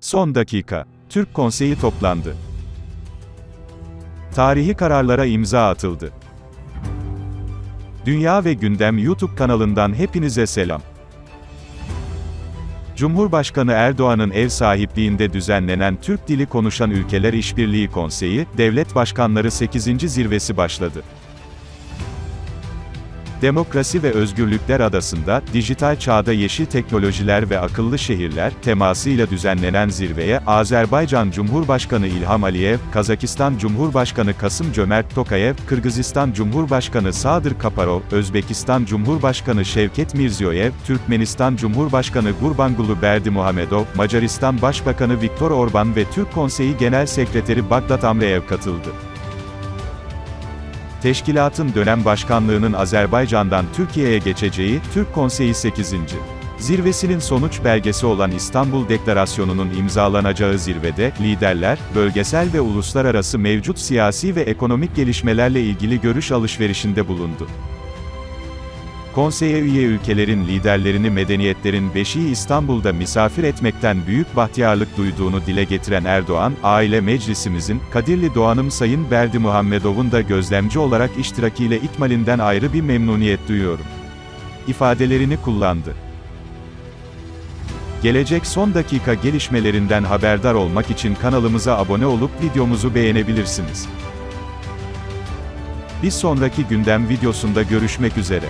Son dakika. Türk Konseyi toplandı. Tarihi kararlara imza atıldı. Dünya ve Gündem YouTube kanalından hepinize selam. Cumhurbaşkanı Erdoğan'ın ev sahipliğinde düzenlenen Türk Dili Konuşan Ülkeler İşbirliği Konseyi, Devlet Başkanları 8. zirvesi başladı. Demokrasi ve Özgürlükler Adası'nda, dijital çağda yeşil teknolojiler ve akıllı şehirler, temasıyla düzenlenen zirveye, Azerbaycan Cumhurbaşkanı İlham Aliyev, Kazakistan Cumhurbaşkanı Kasım Cömert Tokayev, Kırgızistan Cumhurbaşkanı Sadır Kaparov, Özbekistan Cumhurbaşkanı Şevket Mirziyoyev, Türkmenistan Cumhurbaşkanı Gurbanguly Berdimuhamedov, Macaristan Başbakanı Viktor Orban ve Türk Konseyi Genel Sekreteri Bagdat Amreyev katıldı. Teşkilatın dönem başkanlığının Azerbaycan'dan Türkiye'ye geçeceği, Türk Konseyi 8. Zirvesinin sonuç belgesi olan İstanbul Deklarasyonu'nun imzalanacağı zirvede, liderler, bölgesel ve uluslararası mevcut siyasi ve ekonomik gelişmelerle ilgili görüş alışverişinde bulundu. Konseye üye ülkelerin liderlerini medeniyetlerin beşiği İstanbul'da misafir etmekten büyük bahtiyarlık duyduğunu dile getiren Erdoğan, aile meclisimizin, Kadirli Doğanım Sayın Berdi Muhammedov'un da gözlemci olarak iştirakiyle ikmalinden ayrı bir memnuniyet duyuyorum. ifadelerini kullandı. Gelecek son dakika gelişmelerinden haberdar olmak için kanalımıza abone olup videomuzu beğenebilirsiniz. Bir sonraki gündem videosunda görüşmek üzere.